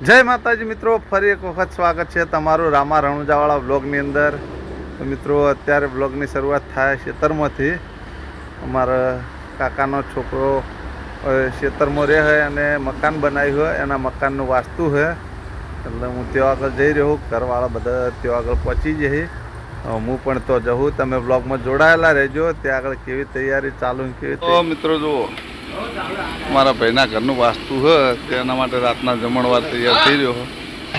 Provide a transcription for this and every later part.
જય માતાજી મિત્રો, ફરી એક વખત સ્વાગત છે તમારું રામા રણુજાવાળા બ્લોગની અંદર. તો મિત્રો, અત્યારે બ્લોગની શરૂઆત થાય ખેતરમાંથી અમારા કાકાનો છોકરો ખેતરમાં રહે હોય અને મકાન બનાવ્યું હોય એના મકાનનું વાસ્તુ છે એટલે હું ત્યાં આગળ જઈ રહ્યો ઘરવાળા બધા ત્યાં આગળ પહોંચી જઈ હું પણ તો જવું તમે બ્લોગમાં જોડાયેલા રહેજો, ત્યાં આગળ કેવી તૈયારી ચાલુ કેવી મિત્રો જુઓ મારા ભાઈના ઘરનું વાસ્તુ હ, તેના માટે રાતના જમણવાર તૈયાર થઈ રહ્યો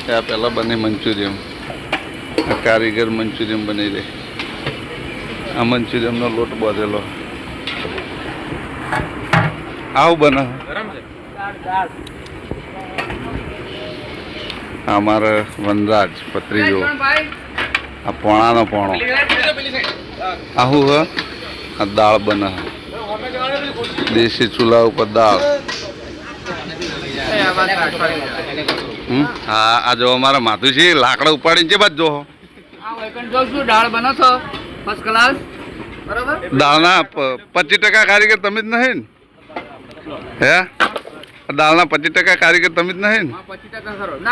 ત્યાં પહેલાં બને મંચુરિયમ. કારીગર મંચુરિયમ બની રહે. આ મંચુરિયમનો લોટ બાંધેલો. આવું બને. આ મારા વનરાજ પત્રીજો આ પોણાનો પોણો. આવું હ, આ દાળ બને. દેશી ચૂલા ઉપર દાળ. હા આ જો અમારા માથું લાકડા ઉપાડીને છે બાજુ જો. આ વૈકણ જોઉં છું દાળ બનો છો? ફર્સ્ટ ક્લાસ બરોબર? દાળના પચીસ ટકા કારીગર તમે જ નહીં ને. હે? દાળના પચીસ ટકા કારીગર તમે જ નહીં ને.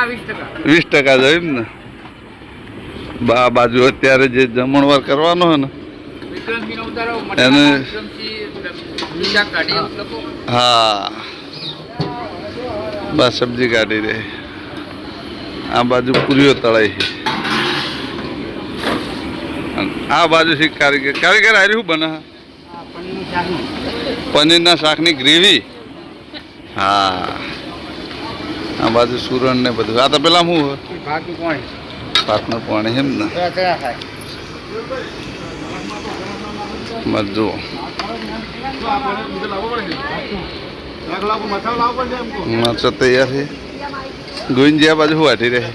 વીસ ટકા. ટકા ને. બા બાજુ અત્યારે જે જમણવાર કરવાનો હોય ને. એને- વિક્રમસિંહ બીજા કાઢી લખો હા. બસ સબ્જી કાઢી દે. આ બાજુ પૂરીઓ તળાઈ છે. આ બાજુ છે કારીગર? કારીગર આવી શું બને? પનીરનું શાકનું. ગ્રેવી? હા. આ બાજુ સુરણ ને બધું. આ તો પેલા શું હોય? કોણ ભાતનું પાણી. એમ ને. મરજો મરચો તૈયાર છે. ગુંજિયા બાજુ વાટી રહે.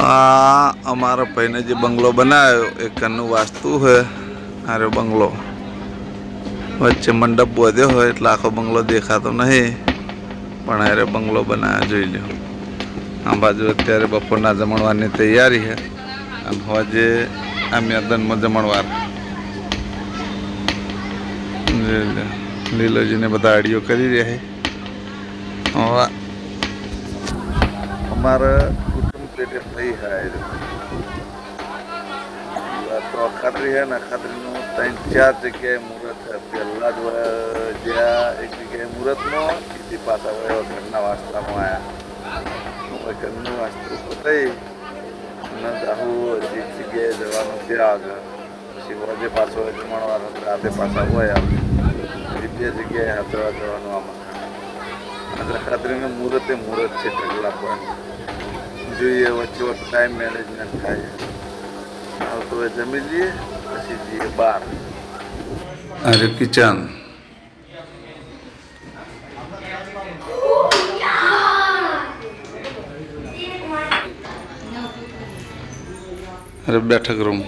આ અમારા ભાઈને જે બંગલો બનાવ્યો, એ ઘરનું વાસ્તુ છે અરે બંગલો. વચ્ચે મંડપ બોધ્યો હોય એટલે આખો બંગલો દેખાતો નહીં, પણ અરે બંગલો બનાવ્યો જોઈ લો આ બાજુ અત્યારે બપોરના જમણવારની તૈયારી છે. અને હોજે આ મેદાનમાં જમણવાર. લીલોજીને બધા આડીઓ કરી રહ્યા છે. અમારા કુટુંબ પેટે થઈ હાય તો ખાતરી હે ને, ખાતરીનું ત્રણ, ચાર જગ્યાએ મુહૂર્ત પહેલા જ જ્યાં એક જગ્યાએ મુહૂર્તમાં બીજી પાછા વયો ઘરના વાસ્તામાં આવ્યા ઘરનું વાસ્તુ થઈ અને દાહુ એક જગ્યાએ જવાનું ત્યાં આગળ. પછી વજે પાછો જમણવાર રાતે પાછા હોય પછી બે જગ્યાએ હાથવા જવાનું આમાં. ખાતરીનું મુહૂર્તે મુહૂર્ત છે ઢગલા પણ. જોઈએ વચ્ચે વચ્ચે ટાઈમ મેનેજમેન્ટ થાય. આવતો તો જમી લઈએ પછી જઈએ બહાર. અરે કિચન અરે બેઠક રૂમ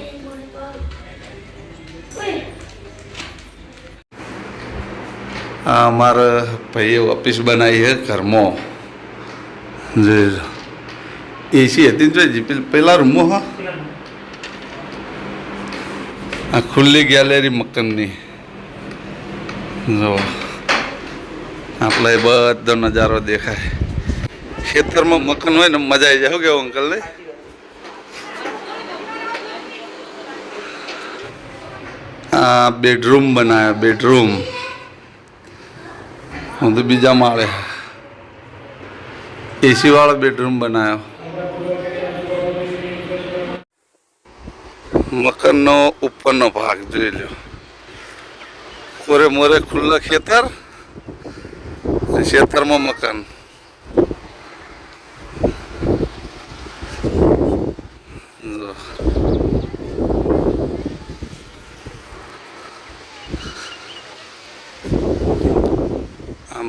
અમારા ભાઈએ ઓફિસ બનાવી છે ઘરમાં. જે એસી હતી ને જોઈ પેલા રૂમો હા. આ ખુલ્લી ગેલેરી મકાનની. જો આપણે બધો નજારો દેખાય. ખેતરમાં મકાન હોય ને, મજા આવી જાય. કેવું અંકલ ને આ બેડરૂમ બનાવ્યો બેડરૂમ. હું તો બીજા માળે એસી વાળો બેડરૂમ બનાવ્યો મકાનનો ઉપરનો ભાગ જોઈ લો કોરે મોરે ખુલ્લા ખેતર ખેતરમાં મકાન જો.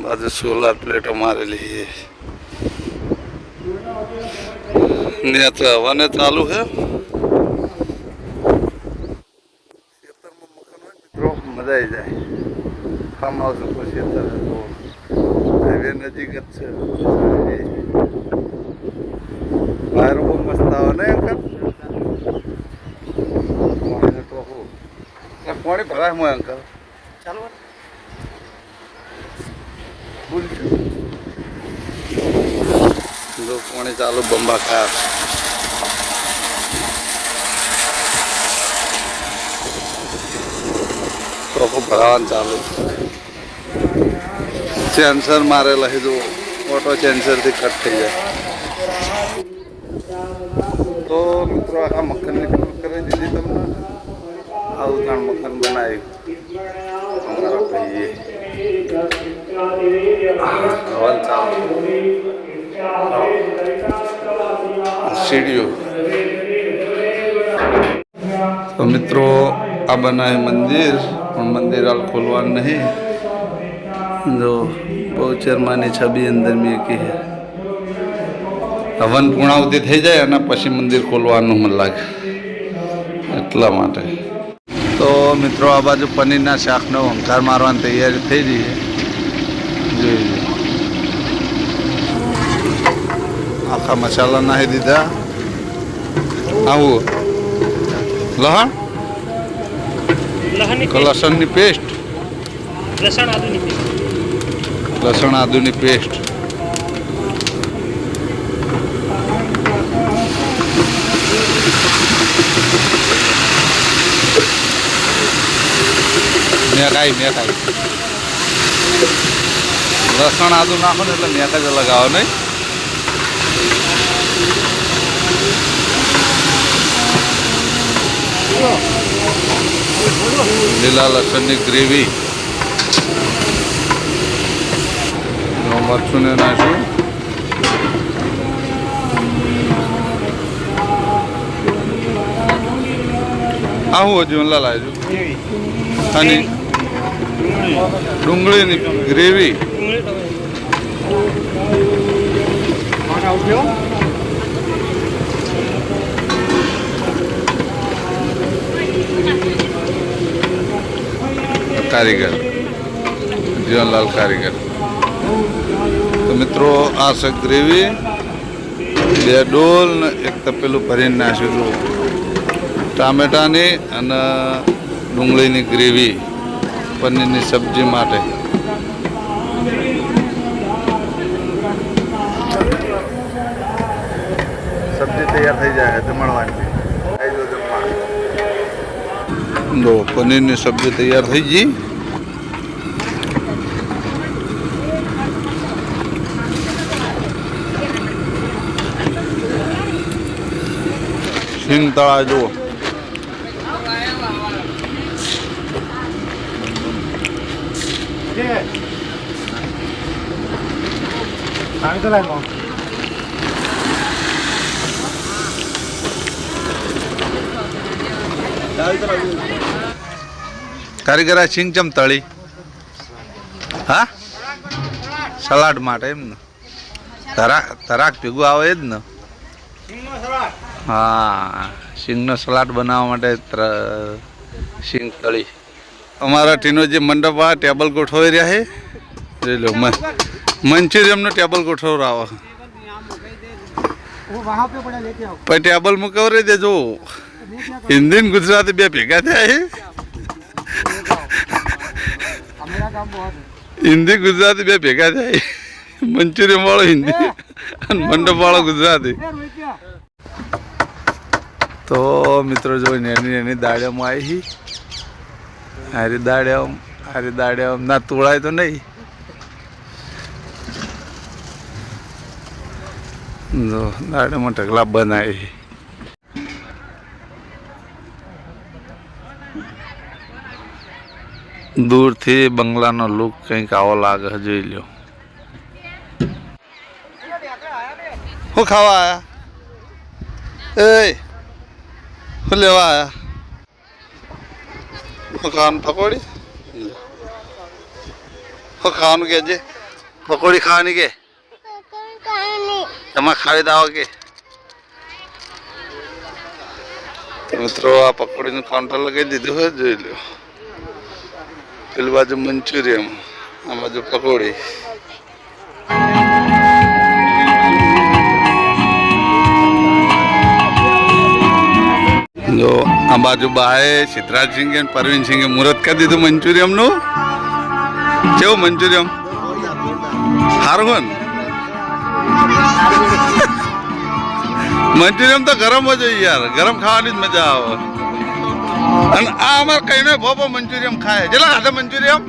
બાજુ સોલાર પ્લેટો મારેલી ને તો હવાને ચાલુ છે. મજા આવી જાય. ફાર્મ હાઉસ ઉપર ખેતર હાઈવે નજીક જ છે. બહાર બહુ મસ્ત આવે ને અંકલ પાણી ભરાય અંકલ. ચાલો ભૂલ જો પાણી ચાલુ બંબાકાર ચોખ્ખું ભરાવાનું ચાલુ. સેન્સર મારેલા લઈ જો ઓટો સેન્સરથી કટ થઈ જાય. તો મિત્રો આખા મક્ખનની ખબર કરી દીધી તમને. આ ત્રણ મક્ખન બનાવી અમારા ભાઈએ. ચાલુ. સીડીઓ તો મિત્રો, આ બનાવે મંદિર, પણ મંદિર હાલ ખોલવાનું નહીં. જો બહુચરમાની છબી અંદર મેકી છે હવન પૂર્ણાવતી થઈ જાય અને પછી મંદિર ખોલવાનું મને લાગે. એટલા માટે. તો મિત્રો, આ બાજુ પનીરના શાકનો હંકાર મારવાની તૈયારી થઈ રહી જોઈ આખા મસાલા નાખી દીધા. આવું. લહણ? લસણની પેસ્ટ? લસણ આદુની પેસ્ટ. લસણ આદુની પેસ્ટ. મેં ખાઈ મેં લસણ આદુ નાખો ને એટલે મેં જ લગાવો નહીં. લીલા લસણની ગ્રેવી. મરચું ને નાખશું. આવું હજુ લાવજો અને ડુંગળીની ગ્રેવી. કારીગર. જીવનલાલ કારીગર. તો મિત્રો, આ છે ગ્રેવી, બે ડોલ ને એક તપેલું ભરીને નાખ્યું હતું ટામેટાની અને ડુંગળીની ગ્રેવી પનીરની સબ્જી માટે. સબ્જી તૈયાર થઈ જાય, જમણવાની. જો પનીરની સબ્જી તૈયાર થઈ ગઈ. સિંગ તળા જુઓ કારીગર સિંગ ચમ તળી. હા? સલાડ માટે એમ ને. તરાક તરાક ભેગું આવે જ ને. હા સિંગનો સલાડ બનાવવા માટે સિંગ તળી. અમારા ટીનો જે મંડપ આ ટેબલ ગોઠવાઈ રહ્યા છે. જોઈ લો મંચુરિયમનો ટેબલ ગોઠવરાવો પછી ટેબલ મૂકવરાઈ દેજો. હિન્દી ને ગુજરાતી બે ભેગા થયા? હિન્દી ગુજરાતી બે ભેગા થાય? મંચુરિયમ વાળો હિન્દી અને મંડપ વાળો ગુજરાતી. તો મિત્રો જો એની એની દાડિયામાં આવી હારી દાડિયામ હારી દાડિયામ ના, તોળાય તો નહીં. જો દાડ્યામાં ઢગલા બનાવી દૂરથી બંગલાનો લુક કંઈક આવો લાગે, જોઈ લ્યો. શું ખાવા આયા? એ શું લેવા આયા? શું ખાવાનું પકોડી? શું ખાવાનું કે જે? પકોડી ખાવાની કે? એમાં ખાવી દાવો કે? મિત્રો, આ પકોડીનું કાઉન્ટર લગાવી દીધું હોય જોઈ લ્યો. પેલી બાજુ મંચુરિયમ આ બાજુ પકોડી જો, આ બાજુ બાએ સિદ્ધરાજસિંહે અને પરવીનસિંહે મુહૂર્ત કરી દીધું મંચુરિયમનું? કેવું મંચુરિયમ? સારું મંચુરિયમ તો ગરમ જ હોય યાર. ગરમ ખાવાની જ મજા આવે. અને આ અમારે કઈને ભોપો મંચુરિયમ ખાય. જેટલા ખાધો મંચુરિયમ?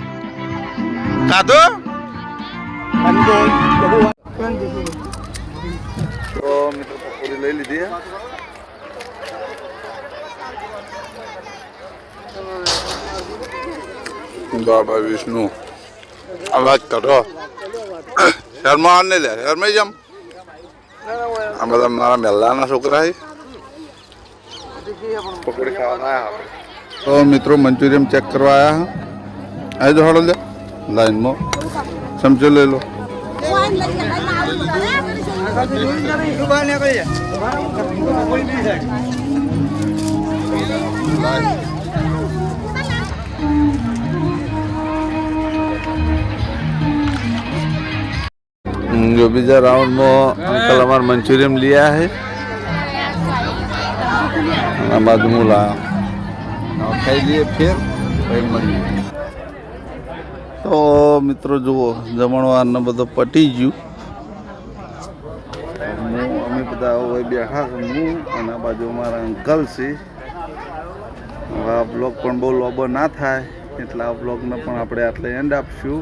ખાધો? તો મિત્રો પકોડી લઈ લીધી. બાબા વિષ્ણુ. અવાજ કરો. શર્મા ને લે. શર્મા જમ. આ બધા મારા મહેલાના છોકરા છે પકોડી ખાવાના આવ્યા તો મિત્રો મંચુરિયમ ચેક કરવા આવ્યા હા. જો હળો લે. લાઈનમાં. ચમચો લઈ લો. જો બીજા રાઉન્ડમાં અંકલ અમારે મંચુરિયમ લીયા છે આ બાજુ હું લાવ્યો ખાઈ લઈએ ફેર ભાઈ મળીએ. તો મિત્રો જુઓ જમણવારને બધો પટી ગયું. હું અમે બધા હોય બેઠા હું અને આ બાજુ અમારા અંકલ છે. હવે આ બ્લોગ પણ બહુ લોબો ના થાય એટલે આ બ્લોગને પણ આપણે આટલે એન્ડ આપશું.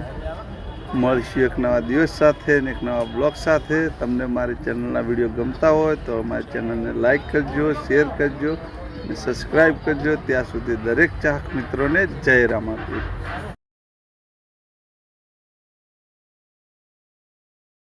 મળશું એક નવા દિવસ સાથે ને એક નવા બ્લોગ સાથે. તમને મારી ચેનલના વીડિયો ગમતા હોય તો મારી ચેનલને લાઇક કરજો શેર કરજો અને સબસ્ક્રાઈબ કરજો. ત્યાં સુધી દરેક ચાહક મિત્રોને જય રામાપીર